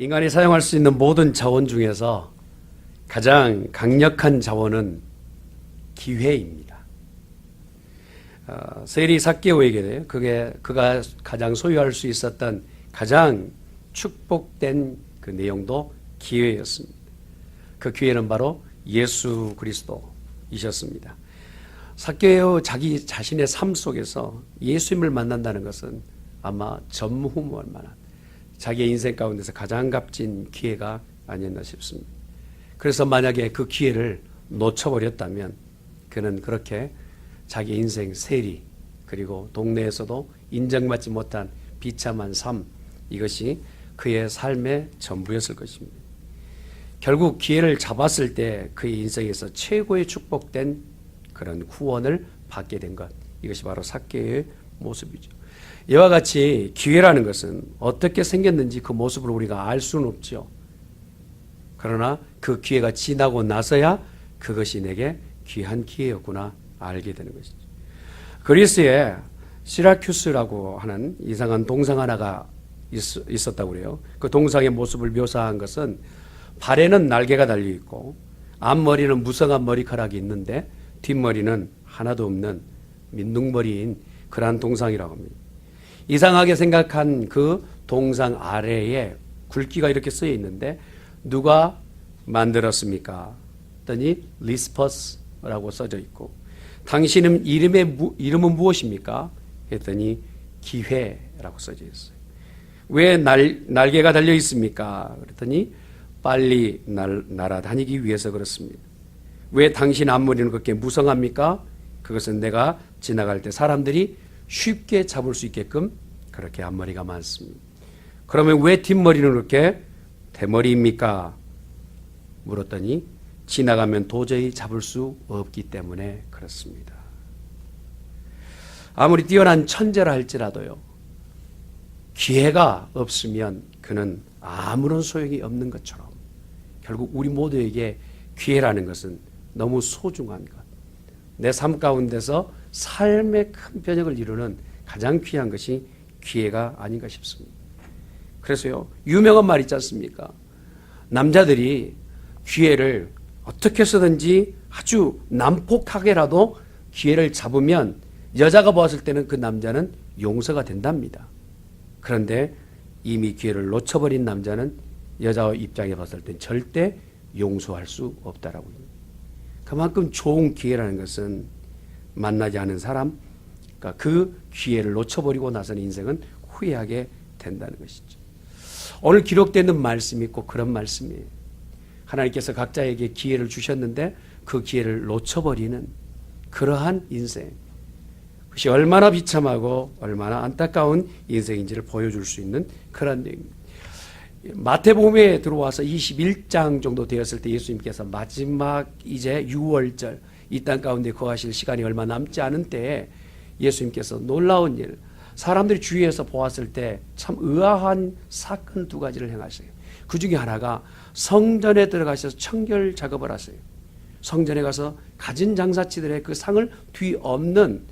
인간이 사용할 수 있는 모든 자원 중에서 가장 강력한 자원은 기회입니다. 어, 세리 사케오에게 그게 그가 가장 소유할 수 있었던 가장 축복된 그 내용도 기회였습니다. 그 기회는 바로 예수 그리스도이셨습니다. 사케오 자기 자신의 삶 속에서 예수님을 만난다는 것은 아마 전무후무할 만한 자기의 인생 가운데서 가장 값진 기회가 아니었나 싶습니다. 그래서 만약에 그 기회를 놓쳐버렸다면 그는 그렇게 자기 인생 세리 그리고 동네에서도 인정받지 못한 비참한 삶 이것이 그의 삶의 전부였을 것입니다. 결국 기회를 잡았을 때 그의 인생에서 최고의 축복된 그런 구원을 받게 된 것. 이것이 바로 사케의 모습이죠. 이와 같이 기회라는 것은 어떻게 생겼는지 그 모습을 우리가 알 수는 없죠. 그러나 그 기회가 지나고 나서야 그것이 내게 귀한 기회였구나 알게 되는 것이죠. 그리스에 시라큐스라고 하는 이상한 동상 하나가 있, 었다고 그래요. 그 동상의 모습을 묘사한 것은 발에는 날개가 달려 있고 앞머리는 무성한 머리카락이 있는데 뒷머리는 하나도 없는 민둥머리인 그러한 동상이라고 합니다. 이상하게 생각한 그 동상 아래에 굵기가 이렇게 쓰여 있는데 누가 만들었습니까? 했더니 리스퍼스라고 써져 있고 당신은 이름의 이름은 무엇입니까? 했더니 기회라고 써져 있어요. 왜 날, 날개가 달려 있습니까? 그랬더니 빨리 날, 날아다니기 위해서 그렇습니다. 왜 당신 앞머리는 그렇게 무성합니까? 그것은 내가 지나갈 때 사람들이 쉽게 잡을 수 있게끔 그렇게 앞머리가 많습니다. 그러면 왜 뒷머리는 그렇게 대머리입니까? 물었더니 지나가면 도저히 잡을 수 없기 때문에 그렇습니다. 아무리 뛰어난 천재라 할지라도요, 기회가 없으면 그는 아무런 소용이 없는 것처럼 결국 우리 모두에게 기회라는 것은 너무 소중한 것. 내 삶 가운데서 삶의 큰 변혁을 이루는 가장 귀한 것이 기회가 아닌가 싶습니다. 그래서요, 유명한 말 있지 않습니까? 남자들이 기회를 어떻게 쓰든지 아주 난폭하게라도 기회를 잡으면 여자가 보았을 때는 그 남자는 용서가 된답니다. 그런데 이미 기회를 놓쳐버린 남자는 여자 입장에 봤을 땐 절대 용서할 수 없다라고. 그만큼 좋은 기회라는 것은 만나지 않은 사람, 그러니까 그 기회를 놓쳐버리고 나서는 인생은 후회하게 된다는 것이죠. 오늘 기록되는 말씀이 꼭 그런 말씀이에요. 하나님께서 각자에게 기회를 주셨는데 그 기회를 놓쳐버리는 그러한 인생. 그것이 얼마나 비참하고 얼마나 안타까운 인생인지를 보여줄 수 있는 그런 내용입니다. 마태복음에 들어와서 21장 정도 되었을 때 예수님께서 마지막 이제 6월절 이 땅 가운데 거하실 시간이 얼마 남지 않은 때에 예수님께서 놀라운 일, 사람들이 주위에서 보았을 때 참 의아한 사건 두 가지를 행하세요. 그 중에 하나가 성전에 들어가셔서 청결 작업을 하세요. 성전에 가서 가진 장사치들의 그 상을 뒤엎는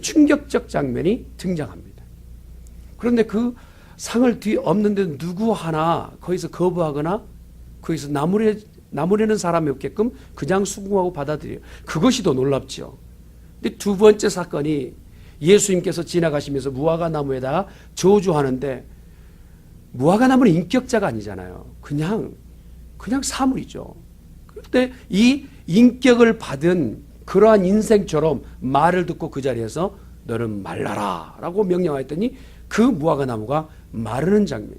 충격적 장면이 등장합니다. 그런데 그 상을 뒤엎는데 누구 하나 거기서 거부하거나 거기서 나무래, 나무래는 사람이 없게끔 그냥 수긍하고 받아들여요. 그것이 더 놀랍죠. 근데 두 번째 사건이 예수님께서 지나가시면서 무화과 나무에다 저주하는데 무화과 나무는 인격자가 아니잖아요. 그냥 그냥 사물이죠. 그런데 이 인격을 받은 그러한 인생처럼 말을 듣고 그 자리에서 너는 말라라라고 명령하였더니 그 무화과 나무가 마르는 장면.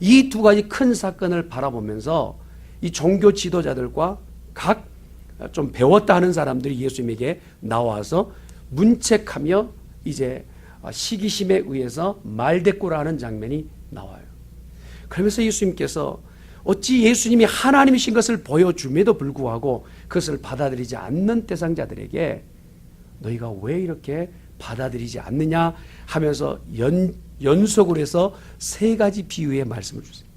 이 두 가지 큰 사건을 바라보면서 이 종교 지도자들과 각 좀 배웠다 하는 사람들이 예수님에게 나와서 문책하며 이제 시기심에 의해서 말대꾸라는 장면이 나와요. 그러면서 예수님께서 어찌 예수님이 하나님이신 것을 보여줌에도 불구하고 그것을 받아들이지 않는 대상자들에게 너희가 왜 이렇게 받아들이지 않느냐 하면서 연, 연속으로 해서 세 가지 비유의 말씀을 주세요.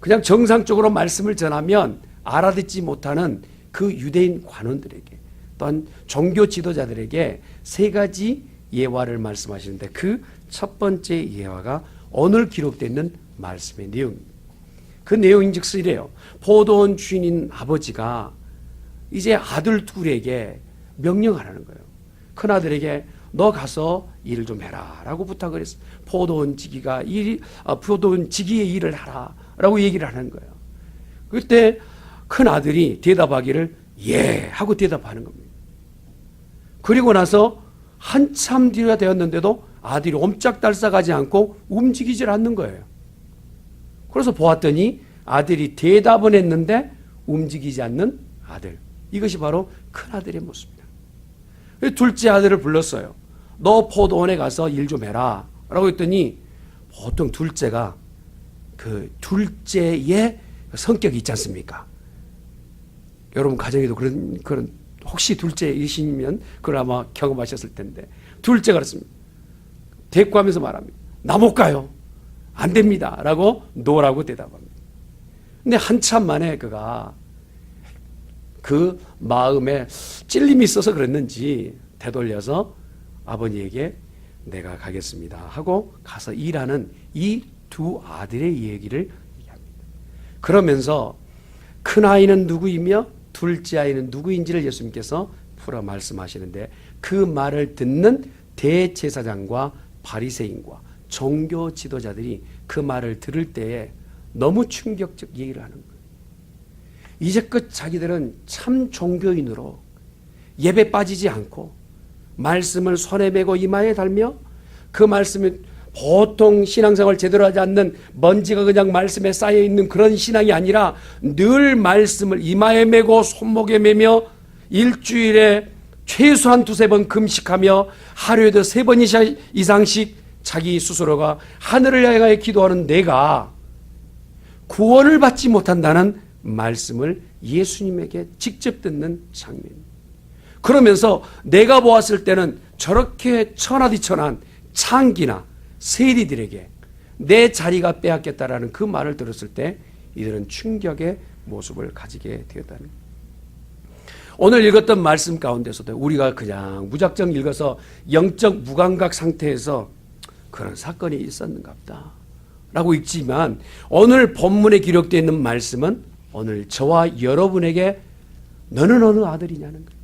그냥 정상적으로 말씀을 전하면 알아듣지 못하는 그 유대인 관원들에게 또한 종교 지도자들에게 세 가지 예화를 말씀하시는데 그 첫 번째 예화가 오늘 기록되어 있는 말씀의 내용입니다. 그 내용인즉슨 이래요. 포도원 주인인 아버지가 이제 아들 둘에게 명령하라는 거예요. 큰 아들에게 너 가서 일을 좀 해라 라고 부탁을 했어. 포도원 지기가 일, 아, 포도원 지기의 일을 하라 라고 얘기를 하는 거예요. 그때 큰 아들이 대답하기를 예 하고 대답하는 겁니다. 그리고 나서 한참 뒤가 되었는데도 아들이 옴짝달싹하지 않고 움직이질 않는 거예요. 그래서 보았더니 아들이 대답은 했는데 움직이지 않는 아들. 이것이 바로 큰 아들의 모습입니다. 둘째 아들을 불렀어요. 너 포도원에 가서 일 좀 해라. 라고 했더니 보통 둘째가 그 둘째의 성격이 있지 않습니까? 여러분 가정에도 그런, 그런, 혹시 둘째이시면 그걸 아마 경험하셨을 텐데. 둘째가 그렇습니다. 대꾸하면서 말합니다. 나 못 가요. 안 됩니다. 라고 노라고 대답합니다. 근데 한참 만에 그가 그 마음에 찔림이 있어서 그랬는지 되돌려서 아버지에게 내가 가겠습니다 하고 가서 일하는 이 두 아들의 얘기를 얘기합니다. 그러면서 큰 아이는 누구이며 둘째 아이는 누구인지를 예수님께서 풀어 말씀하시는데 그 말을 듣는 대제사장과 바리새인과 종교 지도자들이 그 말을 들을 때에 너무 충격적 얘기를 하는 거예요. 이제껏 자기들은 참 종교인으로 예배 빠지지 않고 말씀을 손에 메고 이마에 달며 그 말씀을 보통 신앙생활 제대로 하지 않는 먼지가 그냥 말씀에 쌓여 있는 그런 신앙이 아니라 늘 말씀을 이마에 메고 손목에 메며 일주일에 최소한 두세 번 금식하며 하루에도 세 번 이상씩 자기 스스로가 하늘을 향하여 기도하는 내가 구원을 받지 못한다는 말씀을 예수님에게 직접 듣는 장면. 그러면서 내가 보았을 때는 저렇게 천하디천한 창기나 세리들에게 내 자리가 빼앗겼다라는 그 말을 들었을 때 이들은 충격의 모습을 가지게 되었다는 오늘 읽었던 말씀 가운데서도 우리가 그냥 무작정 읽어서 영적 무감각 상태에서 그런 사건이 있었는가 보다 라고 읽지만 오늘 본문에 기록되어 있는 말씀은 오늘 저와 여러분에게 너는 어느 아들이냐는 거예요.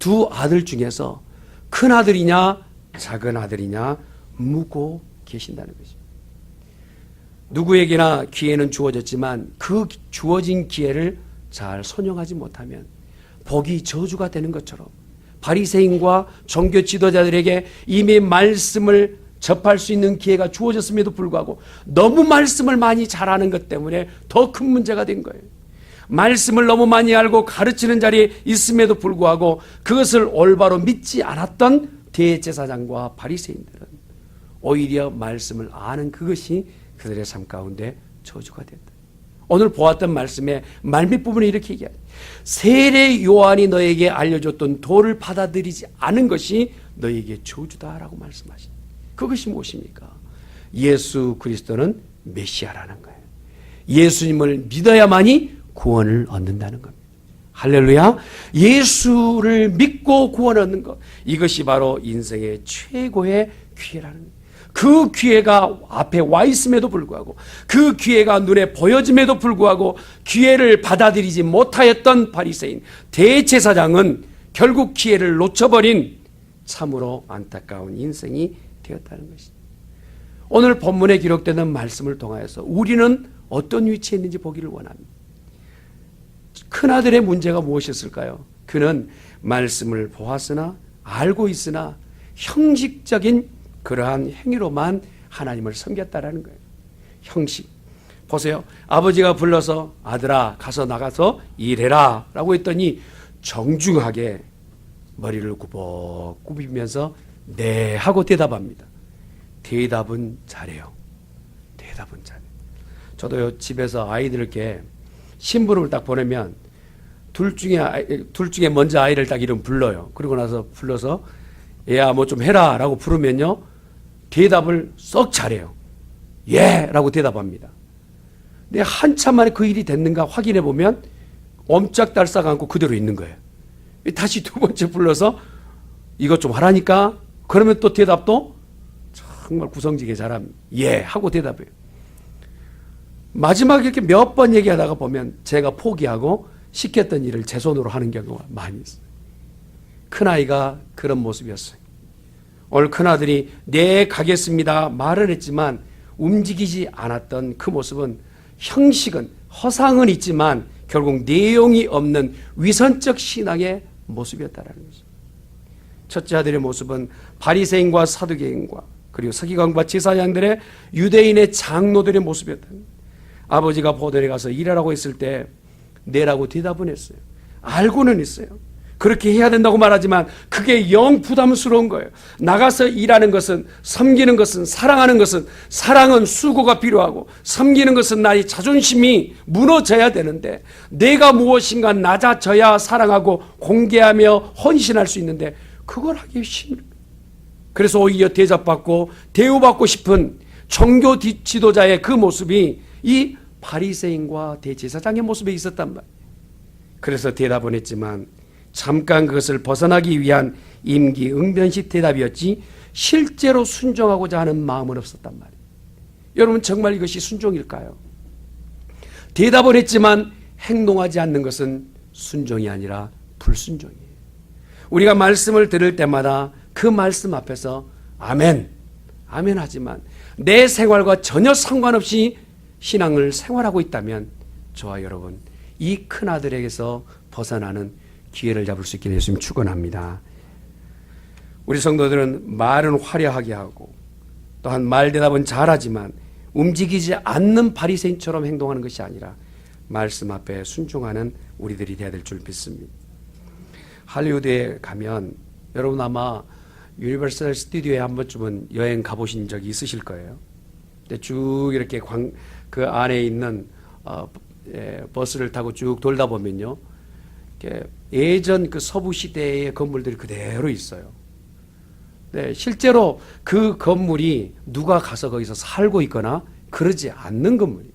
두 아들 중에서 큰 아들이냐 작은 아들이냐 묻고 계신다는 것입니다. 누구에게나 기회는 주어졌지만 그 주어진 기회를 잘 선용하지 못하면 복이 저주가 되는 것처럼 바리새인과 종교 지도자들에게 이미 말씀을 접할 수 있는 기회가 주어졌음에도 불구하고 너무 말씀을 많이 잘하는 것 때문에 더 큰 문제가 된 거예요. 말씀을 너무 많이 알고 가르치는 자리에 있음에도 불구하고 그것을 올바로 믿지 않았던 대제사장과 바리새인들은 오히려 말씀을 아는 그것이 그들의 삶 가운데 저주가 됐다. 오늘 보았던 말씀의 말밑 부분에 이렇게 얘기합니다. 세례 요한이 너에게 알려줬던 도를 받아들이지 않은 것이 너에게 저주다라고 말씀하십니다. 그것이 무엇입니까? 예수 그리스도는 메시아라는 거예요. 예수님을 믿어야만이 구원을 얻는다는 겁니다. 할렐루야. 예수를 믿고 구원 얻는 것. 이것이 바로 인생의 최고의 기회라는 거예요. 그 기회가 앞에 와 있음에도 불구하고 그 기회가 눈에 보여짐에도 불구하고 기회를 받아들이지 못하였던 바리새인 대제사장은 결국 기회를 놓쳐버린 참으로 안타까운 인생이 되었다는 것입니다. 오늘 본문에 기록되는 말씀을 통하여서 우리는 어떤 위치에 있는지 보기를 원합니다. 큰아들의 문제가 무엇이었을까요? 그는 말씀을 보았으나 알고 있으나 형식적인 그러한 행위로만 하나님을 섬겼다라는 거예요. 형식. 보세요. 아버지가 불러서 아들아 가서 나가서 일해라 라고 했더니 정중하게 머리를 굽어 굽이면서 네 하고 대답합니다. 대답은 잘해요. 대답은 잘해. 저도 집에서 아이들께 심부름을 딱 보내면 둘 중에 둘 중에 먼저 아이를 딱 이름 불러요. 그리고 나서 불러서 얘야 뭐 좀 해라라고 부르면요 대답을 썩 잘해요. 예라고 대답합니다. 근데 한참 만에 그 일이 됐는가 확인해 보면 엄짝달싹 않고 그대로 있는 거예요. 다시 두 번째 불러서 이것 좀 하라니까 그러면 또 대답도 정말 구성지게 잘함. 예 하고 대답해요. 마지막에 이렇게 몇 번 얘기하다가 보면 제가 포기하고 시켰던 일을 제 손으로 하는 경우가 많이 있어요. 큰아이가 그런 모습이었어요. 오늘 큰아들이 네 가겠습니다 말을 했지만 움직이지 않았던 그 모습은 형식은 허상은 있지만 결국 내용이 없는 위선적 신앙의 모습이었다라는 거죠. 첫째 아들의 모습은 바리새인과 사두개인과 그리고 서기관과 제사장들의 유대인의 장로들의 모습이었다. 아버지가 보도에 가서 일하라고 했을 때 내라고 대답은 했어요. 알고는 있어요. 그렇게 해야 된다고 말하지만 그게 영 부담스러운 거예요. 나가서 일하는 것은 섬기는 것은 사랑하는 것은 사랑은 수고가 필요하고 섬기는 것은 나의 자존심이 무너져야 되는데 내가 무엇인가 낮아져야 사랑하고 공개하며 헌신할 수 있는데 그걸 하기 힘들어요. 그래서 오히려 대접받고 대우받고 싶은 종교 지- 지도자의 그 모습이 이 바리새인과 대제사장의 모습에 있었단 말이에요. 그래서 대답은 했지만 잠깐 그것을 벗어나기 위한 임기응변식 대답이었지 실제로 순종하고자 하는 마음은 없었단 말이에요. 여러분 정말 이것이 순종일까요? 대답은 했지만 행동하지 않는 것은 순종이 아니라 불순종이에요. 우리가 말씀을 들을 때마다 그 말씀 앞에서 아멘, 아멘 하지만 내 생활과 전혀 상관없이 신앙을 생활하고 있다면 저와 여러분 이 큰 아들에게서 벗어나는 기회를 잡을 수 있기를 예수님 축원합니다. 우리 성도들은 말은 화려하게 하고 또한 말 대답은 잘하지만 움직이지 않는 바리새인처럼 행동하는 것이 아니라 말씀 앞에 순종하는 우리들이 되어야 될 줄 믿습니다. 할리우드에 가면 여러분 아마 유니버설 스튜디오에 한 번쯤은 여행 가보신 적이 있으실 거예요. 쭉 이렇게 광, 그 안에 있는 어, 예, 버스를 타고 쭉 돌다 보면요. 예전 그 서부 시대의 건물들이 그대로 있어요. 네, 실제로 그 건물이 누가 가서 거기서 살고 있거나 그러지 않는 건물이.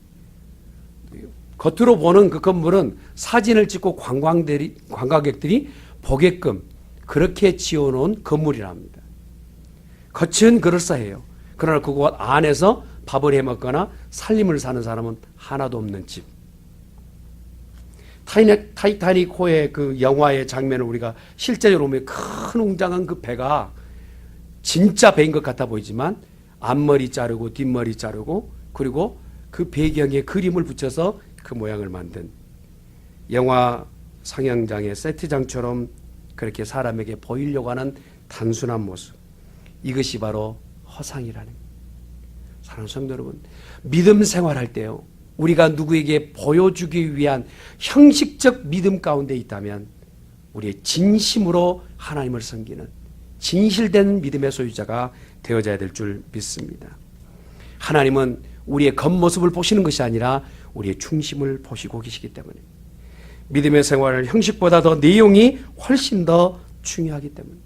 겉으로 보는 그 건물은 사진을 찍고 관광들이, 관광객들이 보게끔 그렇게 지어놓은 건물이랍니다. 겉은 그럴싸해요. 그러나 그곳 안에서 밥을 해 먹거나 살림을 사는 사람은 하나도 없는 집. 타이타닉, 타이타닉호의 그 영화의 장면을 우리가 실제로 보면 큰 웅장한 그 배가 진짜 배인 것 같아 보이지만 앞머리 자르고 뒷머리 자르고 그리고 그 배경에 그림을 붙여서 그 모양을 만든 영화 상영장의 세트장처럼 그렇게 사람에게 보이려고 하는 단순한 모습. 이것이 바로 허상이라는. 사랑하는 성도 여러분, 믿음 생활할 때요. 우리가 누구에게 보여주기 위한 형식적 믿음 가운데 있다면 우리의 진심으로 하나님을 섬기는 진실된 믿음의 소유자가 되어져야 될 줄 믿습니다. 하나님은 우리의 겉모습을 보시는 것이 아니라 우리의 중심을 보시고 계시기 때문에 믿음의 생활을 형식보다 더 내용이 훨씬 더 중요하기 때문에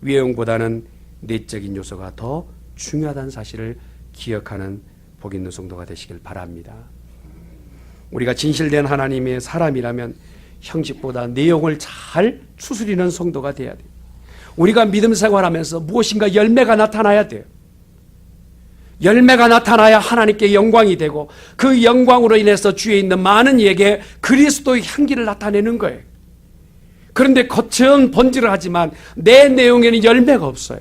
외형보다는 내적인 요소가 더 중요하다는 사실을 기억하는 복 있는 성도가 되시길 바랍니다. 우리가 진실된 하나님의 사람이라면 형식보다 내용을 잘 추스리는 성도가 돼야 돼요. 우리가 믿음 생활하면서 무엇인가 열매가 나타나야 돼요. 열매가 나타나야 하나님께 영광이 되고 그 영광으로 인해서 주위에 있는 많은 이에게 그리스도의 향기를 나타내는 거예요. 그런데 겉은 번지를 하지만 내 내용에는 열매가 없어요.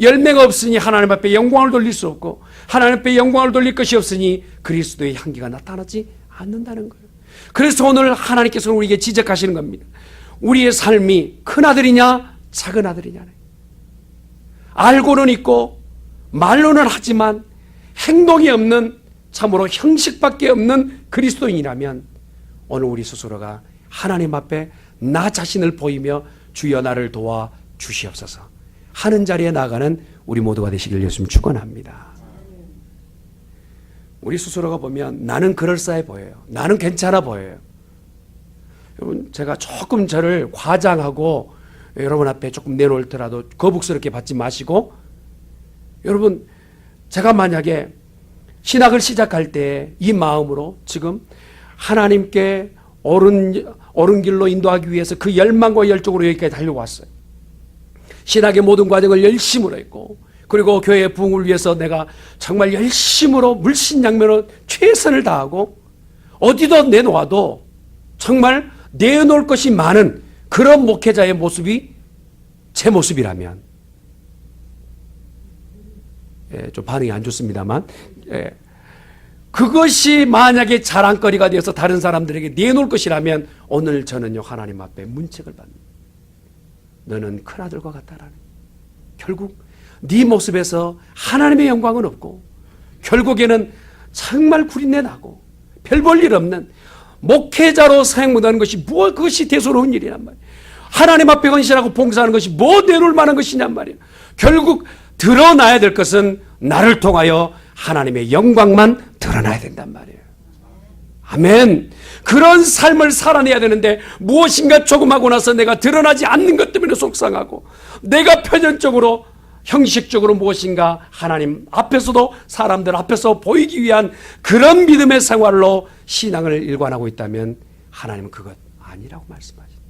열매가 없으니 하나님 앞에 영광을 돌릴 수 없고 하나님 앞에 영광을 돌릴 것이 없으니 그리스도의 향기가 나타나지 않는다는 거예요. 그래서 오늘 하나님께서 우리에게 지적하시는 겁니다. 우리의 삶이 큰 아들이냐 작은 아들이냐 알고는 있고 말로는 하지만 행동이 없는 참으로 형식밖에 없는 그리스도인이라면 오늘 우리 스스로가 하나님 앞에 나 자신을 보이며 주여 나를 도와 주시옵소서 하는 자리에 나가는 우리 모두가 되시길 예수님 축원합니다. 우리 스스로가 보면 나는 그럴싸해 보여요. 나는 괜찮아 보여요. 여러분 제가 조금 저를 과장하고 여러분 앞에 조금 내놓을더라도 거북스럽게 받지 마시고 여러분 제가 만약에 신학을 시작할 때 이 마음으로 지금 하나님께 옳은 옳은 길로 인도하기 위해서 그 열망과 열정으로 여기까지 달려왔어요. 신학의 모든 과정을 열심으로 했고 그리고 교회의 부흥을 위해서 내가 정말 열심으로 물신양면으로 최선을 다하고 어디도 내놓아도 정말 내놓을 것이 많은 그런 목회자의 모습이 제 모습이라면 예, 좀 반응이 안 좋습니다만 예, 그것이 만약에 자랑거리가 되어서 다른 사람들에게 내놓을 것이라면 오늘 저는요 하나님 앞에 문책을 받는 너는 큰아들과 같다라는 결국 네 모습에서 하나님의 영광은 없고 결국에는 정말 구린내 나고 별 볼 일 없는 목회자로 사용 못하는 것이 무엇 그것이 대수로운 일이란 말이야. 하나님 앞에 헌신하고 봉사하는 것이 뭐 내놓을 만한 것이냔 말이야. 결국 드러나야 될 것은 나를 통하여 하나님의 영광만 드러나야 된단 말이에요. 아멘. 그런 삶을 살아내야 되는데 무엇인가 조금 하고 나서 내가 드러나지 않는 것 때문에 속상하고 내가 표현적으로 형식적으로 무엇인가 하나님 앞에서도 사람들 앞에서 보이기 위한 그런 믿음의 생활로 신앙을 일관하고 있다면 하나님은 그것 아니라고 말씀하십니다.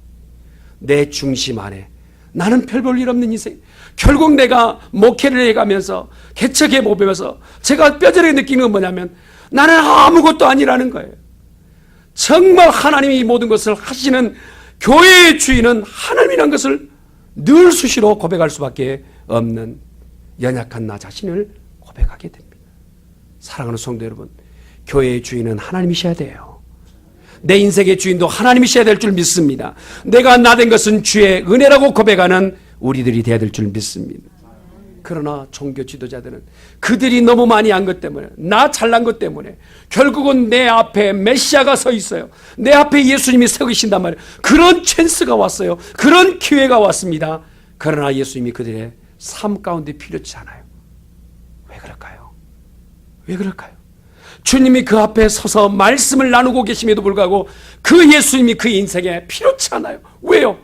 내 중심 안에 나는 별 볼 일 없는 인생. 결국 내가 목회를 해가면서 개척해 보면서 제가 뼈저리게 느끼는 건 뭐냐면 나는 아무것도 아니라는 거예요. 정말 하나님이 이 모든 것을 하시는 교회의 주인은 하나님이라는 것을 늘 수시로 고백할 수밖에 없는 연약한 나 자신을 고백하게 됩니다. 사랑하는 성도 여러분, 교회의 주인은 하나님이셔야 돼요. 내 인생의 주인도 하나님이셔야 될 줄 믿습니다. 내가 나 된 것은 주의 은혜라고 고백하는 우리들이 되어야 될 줄 믿습니다. 그러나 종교 지도자들은 그들이 너무 많이 한 것 때문에 나 잘난 것 때문에 결국은 내 앞에 메시아가 서 있어요. 내 앞에 예수님이 서 계신단 말이에요. 그런 찬스가 왔어요. 그런 기회가 왔습니다. 그러나 예수님이 그들의 삶 가운데 필요치 않아요. 왜 그럴까요? 왜 그럴까요? 주님이 그 앞에 서서 말씀을 나누고 계심에도 불구하고 그 예수님이 그 인생에 필요치 않아요. 왜요?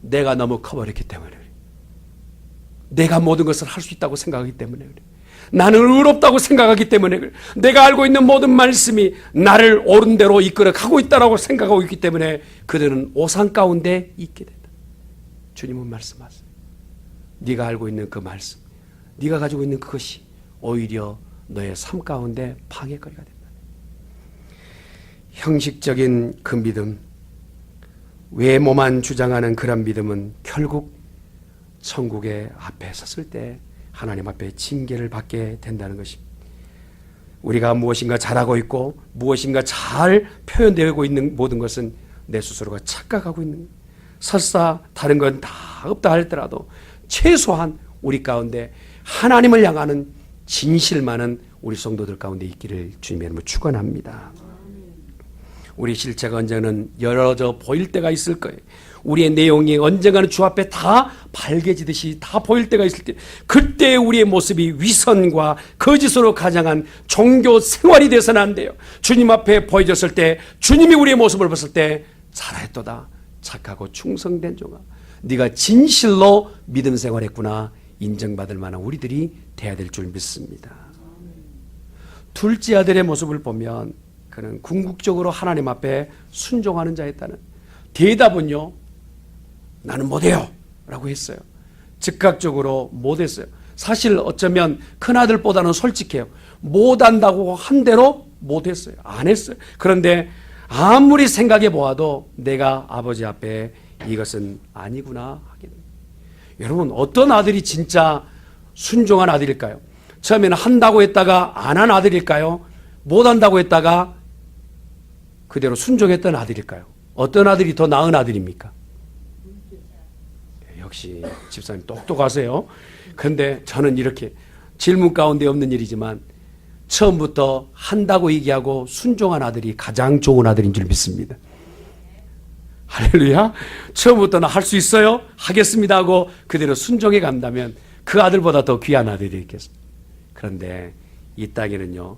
내가 너무 커버렸기 때문에 그래요. 내가 모든 것을 할 수 있다고 생각하기 때문에 그래. 나는 의롭다고 생각하기 때문에 그래. 내가 알고 있는 모든 말씀이 나를 옳은 대로 이끌어 가고 있다라고 생각하고 있기 때문에 그들은 오산 가운데 있게 된다. 주님은 말씀하세요. 네가 알고 있는 그 말씀, 네가 가지고 있는 그것이 오히려 너의 삶 가운데 방해거리가 된다. 형식적인 그 믿음, 외모만 주장하는 그런 믿음은 결국 천국의 앞에 섰을 때 하나님 앞에 징계를 받게 된다는 것입니다. 우리가 무엇인가 잘하고 있고 무엇인가 잘 표현되고 있는 모든 것은 내 스스로가 착각하고 있는. 설사 다른 건 다 없다 할지라도 최소한 우리 가운데 하나님을 향하는 진실만은 우리 성도들 가운데 있기를 주님의 이름으로 축원합니다. 우리 실체가 언제는 열어져 보일 때가 있을 거예요. 우리의 내용이 언젠가는 주 앞에 다 밝게지듯이 다 보일 때가 있을 때, 그때 우리의 모습이 위선과 거짓으로 가장한 종교 생활이 돼서는 안 돼요. 주님 앞에 보여졌을 때, 주님이 우리의 모습을 봤을 때, 잘했도다. 착하고 충성된 종아. 네가 진실로 믿음 생활했구나. 인정받을 만한 우리들이 돼야 될 줄 믿습니다. 둘째 아들의 모습을 보면 그는 궁극적으로 하나님 앞에 순종하는 자였다는 대답은요. 나는 못해요. 라고 했어요. 즉각적으로 못했어요. 사실 어쩌면 큰아들보다는 솔직해요. 못한다고 한 대로 못했어요. 안 했어요. 그런데 아무리 생각해 보아도 내가 아버지 앞에 이것은 아니구나 하게 됩니다. 여러분, 어떤 아들이 진짜 순종한 아들일까요? 처음에는 한다고 했다가 안 한 아들일까요? 못한다고 했다가 그대로 순종했던 아들일까요? 어떤 아들이 더 나은 아들입니까? 역시 집사님 똑똑하세요. 근데 저는 이렇게 질문 가운데 없는 일이지만 처음부터 한다고 얘기하고 순종한 아들이 가장 좋은 아들인 줄 믿습니다. 할렐루야. 처음부터는 할 수 있어요? 하겠습니다 하고 그대로 순종해 간다면 그 아들보다 더 귀한 아들이 있겠습니다. 그런데 이 땅에는요,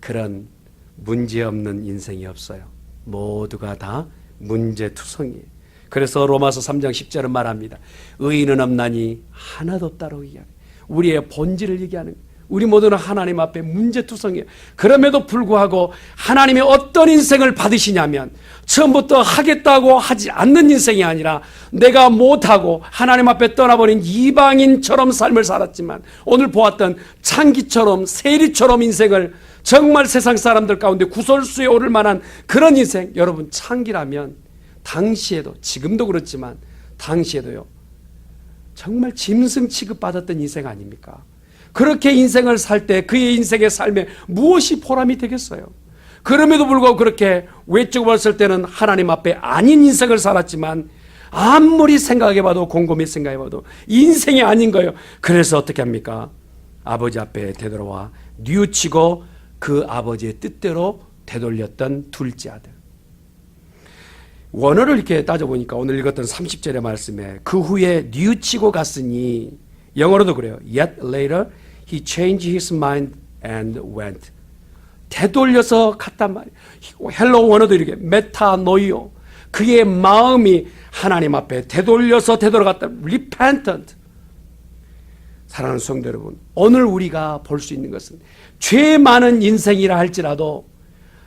그런 문제 없는 인생이 없어요. 모두가 다 문제투성이에요. 그래서 로마서 3장 10절은 말합니다. 의인은 없나니 하나도 없다고 얘기하는 우리의 본질을 얘기하는 거예요. 우리 모두는 하나님 앞에 문제투성이에요. 그럼에도 불구하고 하나님의 어떤 인생을 받으시냐면 처음부터 하겠다고 하지 않는 인생이 아니라 내가 못하고 하나님 앞에 떠나버린 이방인처럼 삶을 살았지만 오늘 보았던 창기처럼 세리처럼 인생을 정말 세상 사람들 가운데 구설수에 오를 만한 그런 인생 여러분 창기라면 당시에도 지금도 그렇지만 당시에도요 정말 짐승 취급받았던 인생 아닙니까? 그렇게 인생을 살 때 그의 인생의 삶에 무엇이 보람이 되겠어요? 그럼에도 불구하고 그렇게 외적으로 봤을 때는 하나님 앞에 아닌 인생을 살았지만 아무리 생각해봐도 곰곰이 생각해봐도 인생이 아닌 거예요. 그래서 어떻게 합니까? 아버지 앞에 되돌아와 뉘우치고 그 아버지의 뜻대로 되돌렸던 둘째 아들. 원어를 이렇게 따져보니까 오늘 읽었던 30절의 말씀에 그 후에 뉘우치고 갔으니 영어로도 그래요. Yet later he changed his mind and went. 되돌려서 갔단 말이에요. 헬로 원어도 이렇게 메타노이오. 그의 마음이 하나님 앞에 되돌려서 되돌아갔다. repentant. 사랑하는 성도 여러분, 오늘 우리가 볼 수 있는 것은 죄 많은 인생이라 할지라도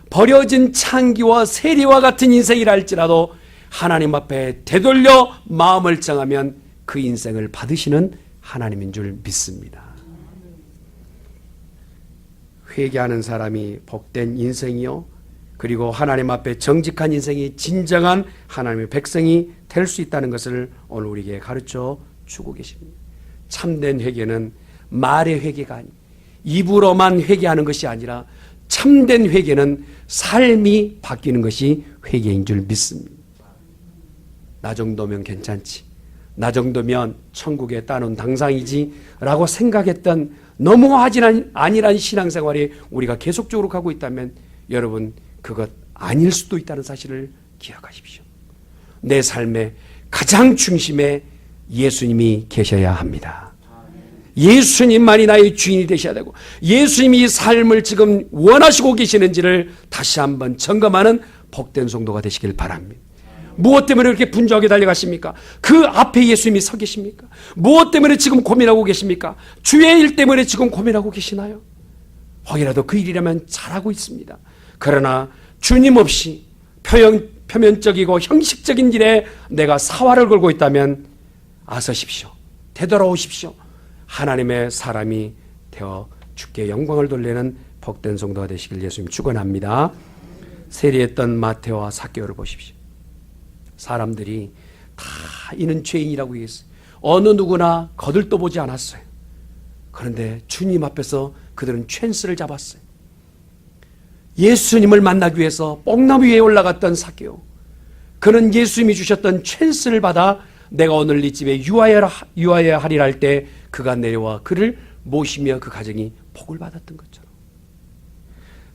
버려진 창기와 세리와 같은 인생이라 할지라도 하나님 앞에 되돌려 마음을 정하면 그 인생을 받으시는 하나님인 줄 믿습니다. 회개하는 사람이 복된 인생이요. 그리고 하나님 앞에 정직한 인생이 진정한 하나님의 백성이 될 수 있다는 것을 오늘 우리에게 가르쳐 주고 계십니다. 참된 회개는 말의 회개가 아니 입으로만 회개하는 것이 아니라 참된 회개는 삶이 바뀌는 것이 회개인 줄 믿습니다. 나 정도면 괜찮지. 나 정도면 천국에 따놓은 당상이지. 라고 생각했던 너무하진 아니란 신앙생활이 우리가 계속적으로 가고 있다면 여러분 그것 아닐 수도 있다는 사실을 기억하십시오. 내 삶의 가장 중심에 예수님이 계셔야 합니다. 예수님만이 나의 주인이 되셔야 되고 예수님이 이 삶을 지금 원하시고 계시는지를 다시 한번 점검하는 복된 성도가 되시길 바랍니다. 무엇 때문에 그렇게 분주하게 달려가십니까? 그 앞에 예수님이 서 계십니까? 무엇 때문에 지금 고민하고 계십니까? 주의 일 때문에 지금 고민하고 계시나요? 혹이라도 그 일이라면 잘하고 있습니다. 그러나 주님 없이 표현, 표면적이고 형식적인 일에 내가 사활을 걸고 있다면 아서십시오. 되돌아오십시오. 하나님의 사람이 되어 주께 영광을 돌리는 복된 성도가 되시길 예수님 축원합니다. 세리했던 마테와 사개오를 보십시오. 사람들이 다 이는 죄인이라고 얘기했어요. 어느 누구나 거들떠 보지 않았어요. 그런데 주님 앞에서 그들은 찬스를 잡았어요. 예수님을 만나기 위해서 뽕나무 위에 올라갔던 사개오. 그는 예수님이 주셨던 찬스를 받아 내가 오늘 이 집에 유하여야 하리라 할 때 그가 내려와 그를 모시며 그 가정이 복을 받았던 것처럼.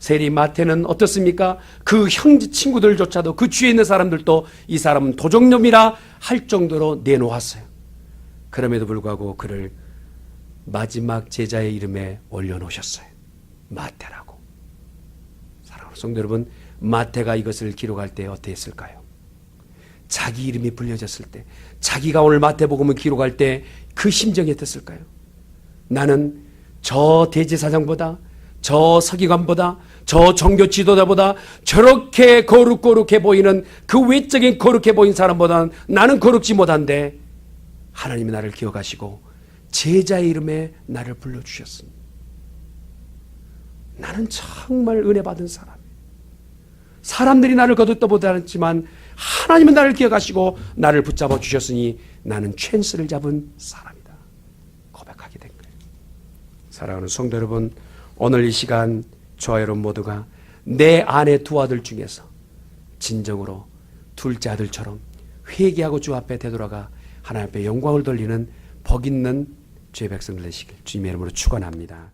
세리 마태는 어떻습니까? 그 형제 친구들조차도 그 주위에 있는 사람들도 이 사람은 도적놈이라 할 정도로 내놓았어요. 그럼에도 불구하고 그를 마지막 제자의 이름에 올려놓으셨어요. 마태라고. 사랑하는 성도 여러분, 마태가 이것을 기록할 때 어땠을까요? 자기 이름이 불려졌을 때, 자기가 오늘 마태복음을 기록할 때 그 심정이 어땠을까요? 나는 저 대제사장보다 저 서기관보다 저 종교 지도자보다 저렇게 거룩거룩해 보이는 그 외적인 거룩해 보인 사람보다는 나는 거룩지 못한데 하나님이 나를 기억하시고 제자의 이름에 나를 불러주셨습니다. 나는 정말 은혜 받은 사람. 사람들이 나를 거듭떠보지 않았지만 하나님은 나를 기억하시고 나를 붙잡아 주셨으니 나는 찬스를 잡은 사람이다. 고백하게 된 거예요. 사랑하는 성도 여러분, 오늘 이 시간 저와 여러분 모두가 내 아내 두 아들 중에서 진정으로 둘째 아들처럼 회개하고 주 앞에 되돌아가 하나님 앞에 영광을 돌리는 복 있는 죄 백성들 되시길 주님의 이름으로 축원합니다.